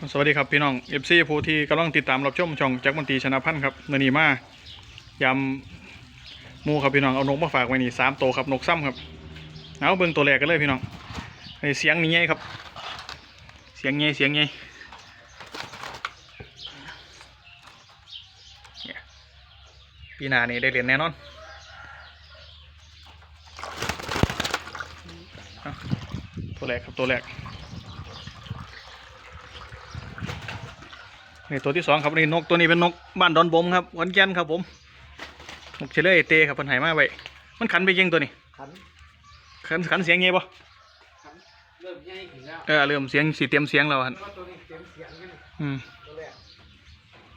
สวัสดีครับพี่น้องเอฟซีผู้ที่กำลังติดตามรับชมช่องจักรมนตรีชนะพันธ์ครับเนนีมายำมูครับพี่น้องเอานกมาฝากไว้นี่สามตัวครับนกซ้ำครับเอาเบิ่งตัวแรกกันเลยพี่น้องเสียงนี่ไงครับ เสียงไงเสียงไงเนี่ยปีหนานี่ได้เรียนแน่นอนตัวแรกครับตัวแรก นี่ตัวที่สองครับนี่นกตัวนี้เป็นนกบ้านดอนบมครับขอนแก่นครับผมนกเชลเลอร์เตครับเพันไหมาไว้มันขันไปยิงตัวนี้ขันขันขันเสียงไงบ่ขันเริ่มใหญ่ขึ้นแล้วเออเริ่มเสียงสีเตรียมเสียงแล้วครับแล้วตัวนี้เต็มเสียงกันอืมตัวแรก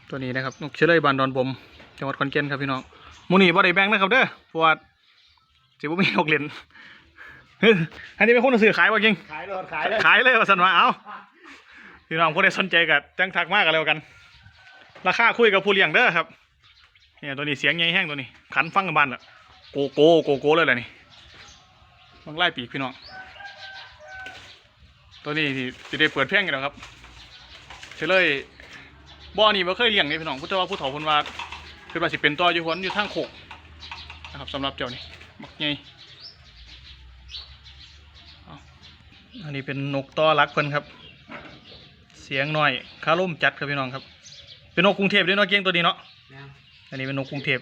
ตัวนี้นะครับนกเชลเลอร์บ้านดอนบมจังหวัดขอนแก่นครับพี่น้องหมูนี่บ่ได้แบ่งนะครับเด้อเพราะว่าสิบ่มีนกเล่นเฮ้ยอันนี้เป็นคนซื้อขายว่าจริงขายรถขายเลยขายเลยว่าสันว่าเอา พี่น้องผู้ใดสนใจก็จังทักมากกันแล้วกัน ราคาคุยกับผู้เลี้ยงเด้อครับเนี่ยตัวนี้เสียงใหญ่แห้งตัวนี้ ขันฟังกับบ้านละโกโก้โกโก้เลยแหละนี่บางไล่ปีกพี่น้องตัวนี้ที่ได้เปิดเพลงกันแล้วครับเฉลยบ่อนี่บ่เคยเลี้ยงนี่พี่น้องพุทธว่าผู้เฒ่าเพิ่นว่าคือว่าสิเป็นต่ออยู่หนอยู่ทางโคกนะครับสำหรับเจ้านี่บักใหญ่เอาอันนี้เป็นนกต่อรักเพิ่นครับ เสียงหน่อยคาร่มจัดครับพี่น้องครับ เป็นนกกรุงเทพด้วยเนาะเก้งตัวนี้เนาะนะอันนี้เป็นนกกรุงเทพ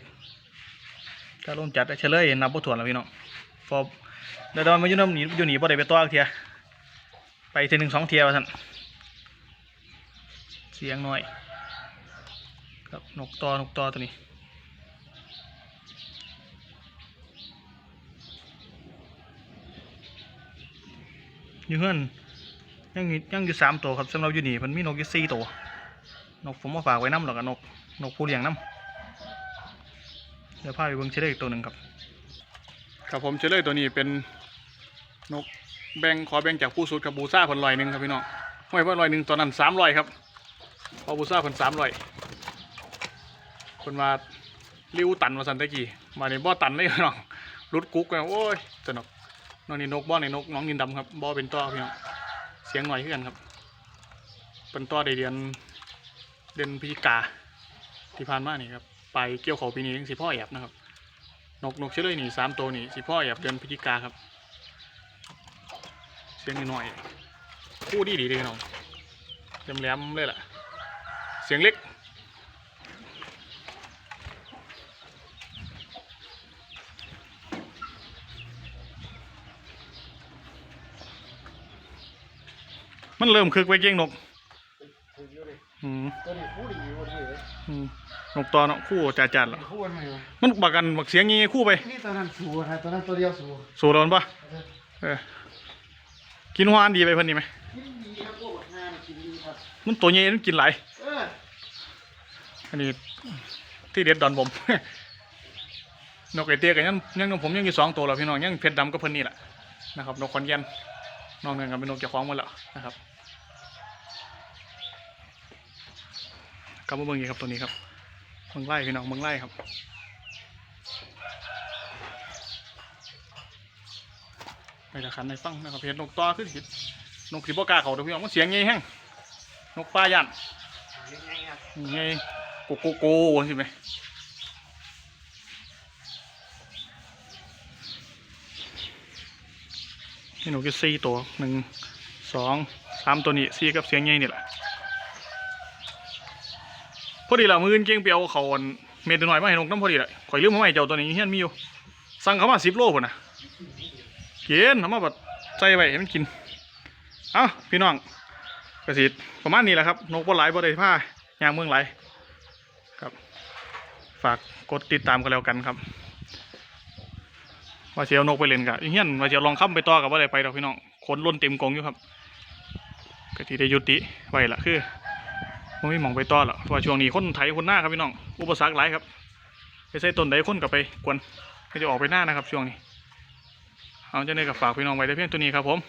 คาร่มจัดเฉลยนับบ่ถ้วนแล้วพี่น้องพอเดี๋ยวๆมาอยู่น้ำหนีอยู่หนีบ่ได้ไปต่ออีกเทียไปเทีหนึ่งสองเทียว่าท่านเสียงหน่อยครับนกต่อนกต่อตัวนี้อยู่เฮือน ยังยังอยู่สามตัวครับสำหรับอยู่นี่มันมีนกอยู่สี่ตัวนกผมมาฝากไว้น้ำหรอกกับนกนกผู้เลี้ยงน้ำเดี๋ยวพาไปเบิ่งเชลเลอีกตัวหนึ่งครับครับผมเชลเลตัวนี้เป็นนกแบงขอแบงจากผู้สุดกับบูซ่าผลลอยหนึ่งครับพี่น้องห้อยเพิ่นลอยหนึ่งตอนนั้นสามร้อยครับพอบูซ่าผลสามร้อยคนมาริ้วตันมาสันตะกี้มาในบ่อตันเลยพี่น้องรุดกุ๊กกันโอ้ยสนุกน้องนี่นกบ้านนี่นกน้องยินดำครับบ่อเป็นต้อพี่น้อง เสียงหน่อยขึ้นกันครับเป็นต้อได้เดือนเดือนพฤศจิกาที่ผ่านมานี่ครับไปเกี่ยวเขาปีนี้ยังสิพ่อแอบนะครับ นกนกเชื่อเลยนี่สามตัวนี่สิพ่อแอบเดือนพฤศจิกาครับ เสียงหน่อยๆคู่ดีดีเลยน้องแหลมๆเลยล่ะ เสียงเล็ก มันเริ่มคึกไปเก่งนกถูกอยู่เลยอืมตัวนี้คู่ดีอยู่ดีเลยอืมนกตอเนาะคู่จ่าจัดละคู่กันไหมวะมันบักกันบักเสียงงี้คู่ไปนี่ตัวนั้นสูนะตัวนั้นตัวเดียวสูสู่เราปะเออกินหวานดีไปเพิ่นนี่ไหมกินดีครับพวกงานกินดีครับมันตัวใหญ่มันกินหลายเอออันนี้ที่เด็ดดอนผมนกไอเตี้ยกันยังยังนกผมยังอยู่สองตัวแล้วพี่น้องยังเพชรดำกับเพิ่นนี่แหละนะครับนกคอนแกน นอกนั้นก็เป็นนกเจ้าของหมดแล้วนะครับกลับมาเบิ่งอีกครับตัวนี้ครับเบิ่งไล่พี่น้องเบิ่งไล่ครับไปตะขันในฟังนะครับเพชรนกต่อขึ้นสินกสีบ่กล้าเขาเดี๋ยวพี่น้องมันเสียงไงแห้งนกปลายันยังไงครับไงโกโกโกใช่ไหม นี่หนูก็สี่ตัวหนึ่งสองสามตัวนี้สี่กับเสียงใหญ่นี่แหละพอดีละมืออนเก่งไปเอาเขาอันเม็ดหน่อยมาให้นกน้ำพอดีละข่อยลืมมาให้เจ้าตัวนี้เฮียนมีอยู่สั่งเขามาสิบโลพุ่นนะกินเอามาแบบใส่ไว้ให้มันกินเอ้าพี่น้องกระสิประมาณนี้แหละครับนกปลาไหลปลาไหลผ้ายางเมืองไหลครับ ฝากกดติดตามกันแล้วกันครับ ว่าเชียวนกไปเล่นกะเฮียนว่าเชียวลองค้ำไปต่อกับว่าอะไรไปดอกพี่น้องคนล้นเต็มกรงอยู่ครับก็ที่ได้ยุติไว้ละคือมันไม่มองไปต่อหรอกเพราะว่าช่วงนี้คนไถคนหน้าครับพี่น้อง อุปสรรคหลายครับไปใส่ต้นใดคนกับไปกวนก็จะออกไปหน้านะครับช่วงนี้ เอาจะเนยกับฝากพี่น้องไว้ได้เพียงตัวนี้ครับผม